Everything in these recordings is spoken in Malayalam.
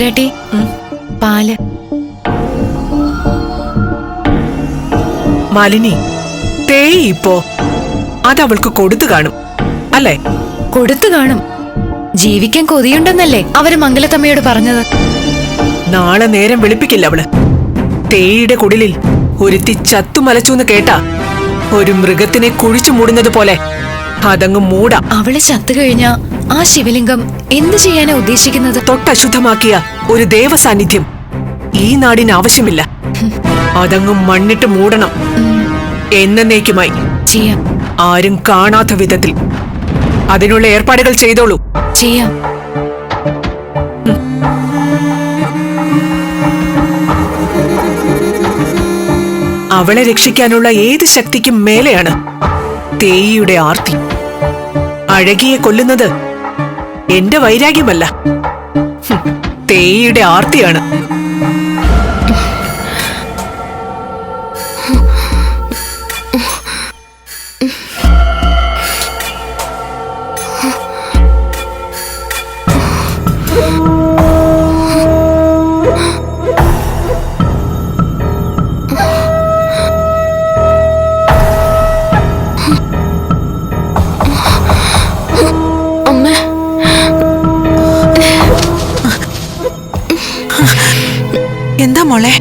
തമ്പുരാട്ടി പാൽ. മാലിനി തേയി ഇപ്പോ. അതവൾക്ക് കൊടുത്തു കാണും. അല്ലേ? കൊടുത്തു കാണും. ജീവിക്കാൻ കൊതിയുണ്ടെന്നല്ലേ അവർ മംഗലത്തമ്മയോട് പറഞ്ഞത്. നാളെ നേരം വെളുപ്പിക്കില്ല അവൾ. തേയിയുടെ കുടിലിൽ ഒരുത്തി ചത്തുമലച്ചൂന്ന് കേട്ടാ ഒരു മൃഗത്തിനെ കുഴിച്ചു മൂടുന്നത് പോലെ. അതങ്ങ് മൂടാ. അവൾ ചത്തു കഴിഞ്ഞ ആ ശിവലിംഗം എന്ത് ചെയ്യാനാ ഉദ്ദേശിക്കുന്നത്? തൊട്ടശുദ്ധമാക്കിയ ഒരു ദേവസാന്നിധ്യം ഈ നാടിന് ആവശ്യമില്ല. അതങ്ങും മണ്ണിട്ട് മൂടണം. എന്നേക്കുമായി. ചെയ്യാം. ആരും കാണാത്ത വിധത്തിൽ. അതിനുള്ള ഏർപ്പാടുകൾ ചെയ്തോളൂ. ചെയ്യാം. അവളെ രക്ഷിക്കാനുള്ള ഏത് ശക്തിക്കും മേലെയാണ്. തേയിയുടെ ആർത്തി. അഴകിയെ കൊല്ലുന്നത് എന്റെ വൈരാഗ്യമല്ല. തേയിയുടെ ആർത്തിയാണ്. മോളെ.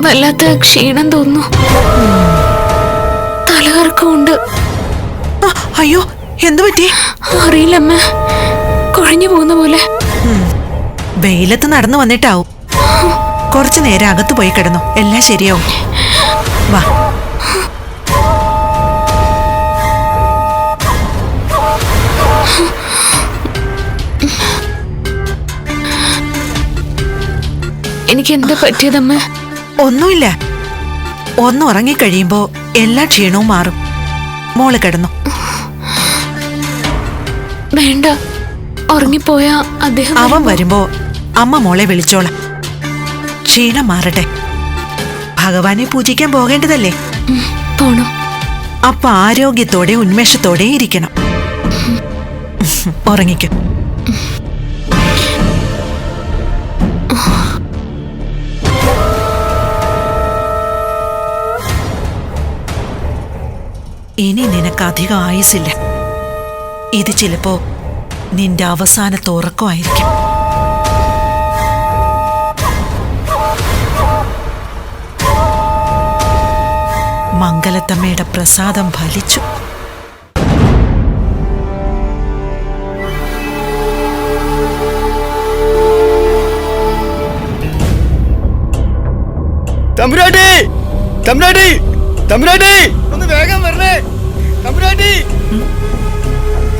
വല്ലാത്ത ക്ഷീണം തോന്നുന്നു. തലകറക്കമുണ്ട്. അയ്യോ എന്തു പറ്റി? അറിയില്ലമ്മ. കുഴഞ്ഞു പോകുന്ന പോലെ. വെയിലത്ത് നടന്നു വന്നിട്ടാവും. കുറച്ചു നേരം അകത്ത് പോയി കിടന്നു. എല്ലാം ശരിയാവും. വാ. എനിക്ക് എന്താ പറ്റിയതമ്മ ഒന്നുമില്ല ഒന്ന് ഉറങ്ങിക്കഴിയുമ്പോ എല്ലാ ക്ഷീണവും മാറും മോൾ കിടന്നു വേണ്ട ഉറങ്ങിപ്പോയാ അദ്ദേഹം അവൻ വരുമ്പോ അമ്മ മോളെ വിളിച്ചോളാം ക്ഷീണം മാറട്ടെ ഭഗവാനെ പൂജിക്കാൻ പോകേണ്ടതല്ലേ പോണം അപ്പൊ ആരോഗ്യത്തോടെ ഉന്മേഷത്തോടെ ഇരിക്കണം ഉറങ്ങിക്കും ഇനി നിനക്ക് അധികം ആയുസില്ല ഇത് ചിലപ്പോ നിന്റെ അവസാനത്തെ ഉറക്കമായിരിക്കും. മംഗലത്തമ്മയുടെ പ്രസാദം ഫലിച്ചു. തമ്പുരാട്ടി! തമ്പുരാട്ടി! തമ്പുരാട്ടി! ഒന്ന് വേഗം വരണേ. തമ്പുരാട്ടി!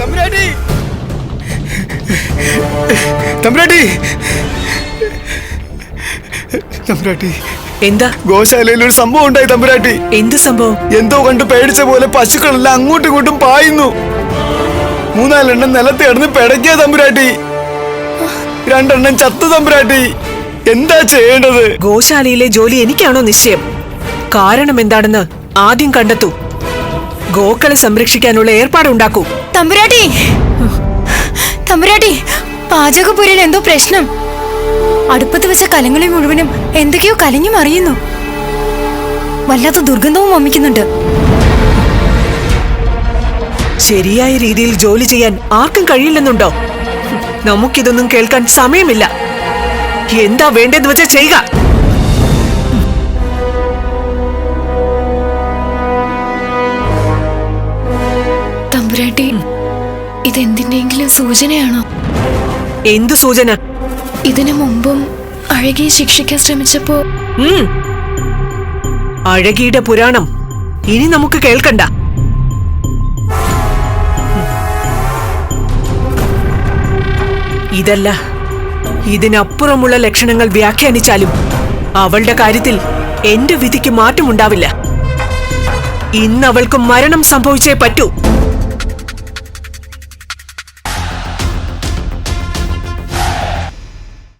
തമ്പുരാട്ടി! തമ്പുരാട്ടി! തമ്പുരാട്ടി! എന്താ? ഗോശാലയിൽ ഒരു സംഭവം ഉണ്ടായി തമ്പുരാട്ടി. എന്ത് സംഭവം? എന്തോ കണ്ട് പേടിച്ച പോലെ പശുക്കളെല്ലാം അങ്ങോട്ടും ഇങ്ങോട്ടും പായുന്നു. മൂന്നാലെണ്ണം നിലത്ത് കിടന്ന് പിടയ്ക്കുക തമ്പുരാട്ടി. രണ്ടെണ്ണം ചത്തു തമ്പുരാട്ടി. എന്താ ചെയ്യേണ്ടത്? ഗോശാലയിലെ ജോലി എനിക്കാണോ നിശ്ചയം? കാരണം എന്താണെന്ന് ആദ്യം കണ്ടെത്തൂ. ഗോക്കളെ സംരക്ഷിക്കാനുള്ള ഏർപ്പാടുണ്ടാക്കൂ. തമ്പുരാട്ടി! തമ്പുരാട്ടി പാചകപുരയിൽ എന്തോ പ്രശ്നം. അടുപ്പത്ത് വെച്ച കലങ്ങളിൽ മുഴുവനും എന്തൊക്കെയോ കലങ്ങി മറിയുന്നു. വല്ലാത്ത ദുർഗന്ധവും വമിക്കുന്നുണ്ട്. ശരിയായ രീതിയിൽ ജോലി ചെയ്യാൻ ആർക്കും കഴിയില്ലെന്നുണ്ടോ? നമുക്കിതൊന്നും കേൾക്കാൻ സമയമില്ല. എന്താ വേണ്ടെന്ന് വെച്ചാൽ ചെയ്യുക. ഇതെന്തിന്റെങ്കിലും സൂചനയാണോ? എന്തു സൂചന? ഇതിനു മുമ്പും അഴകി ശിക്ഷിക്കാൻ ശ്രമിച്ചപ്പോ. അഴകിയുടെ പുരാണം ഇനി നമുക്ക് കേൾക്കണ്ട. ഇതല്ല ഇതിനപ്പുറമുള്ള ലക്ഷണങ്ങൾ വ്യാഖ്യാനിച്ചാലും അവളുടെ കാര്യത്തിൽ എന്റെ വിധിക്ക് മാറ്റമുണ്ടാവില്ല. ഇന്ന് അവൾക്ക് മരണം സംഭവിച്ചേ പറ്റൂ.